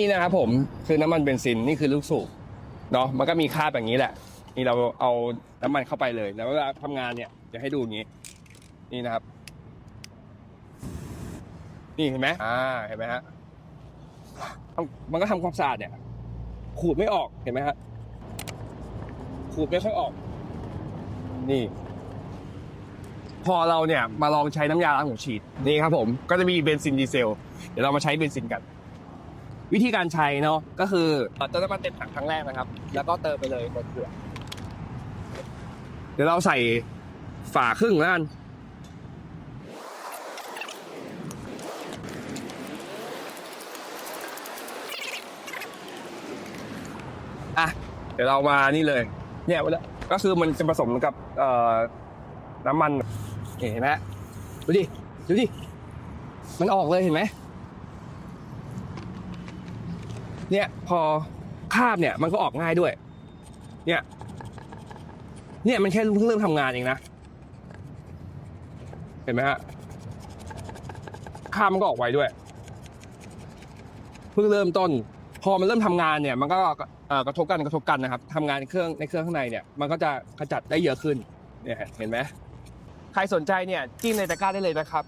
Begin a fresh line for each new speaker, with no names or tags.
นี่นะครับผมคือน้ำมันเบนซินนี่คือลูกสูบเนาะมันก็มีคาบอย่างนี้แหละ นี่เราเอาน้ำมันเข้าไปเลย แล้วเวลาทำงานเนี่ยจะให้ดูอย่างนี้ นี่นะครับ นี่เห็นไหมอ่าเห็นไหมฮะมันก็ทำความสะอาดเนี่ย ขูดไม่ออกเห็นไหมฮะขูดไม่ค่อยออก นี่ พอเราเนี่ยมาลองใช้น้ำยาล้างหัวฉีดนี่ครับผมก็จะมีเบนซินดีเซล เดี๋ยวเรามาใช้เบนซินกัน วิธีการใช้เนาะก็คือเติมน้ำมันเต็มถังครั้งแรกนะครับ แล้วก็เติมไปเลยหมดขวดเดี๋ยวเราใส่ฝาครึ่งแล้วกันอะเดี๋ยวเรามานี่เลย เนี่ยก็คือมันจะผสมกับเอ่อน้ำมันเห็นไหมดูดิดูดิมันออกเลยเห็นไหม เนี่ยพอคาบเนี่ยมันก็ออกง่ายด้วย เนี่ย เนี่ยมันแค่เพิ่งเริ่มทำงานเองนะ เห็นไหมฮะคาบมันก็ออกไวด้วย เพิ่งเริ่มต้น พอมันเริ่มทำงานเนี่ย มันก็กระทบกันกระทบกันนะครับทำงานในเครื่องในเครื่องข้างในเนี่ย มันก็จะขจัดได้เยอะขึ้น เนี่ยเห็นไหมใครสนใจเนี่ยจิ้มในตะกร้าได้เลยนะครับ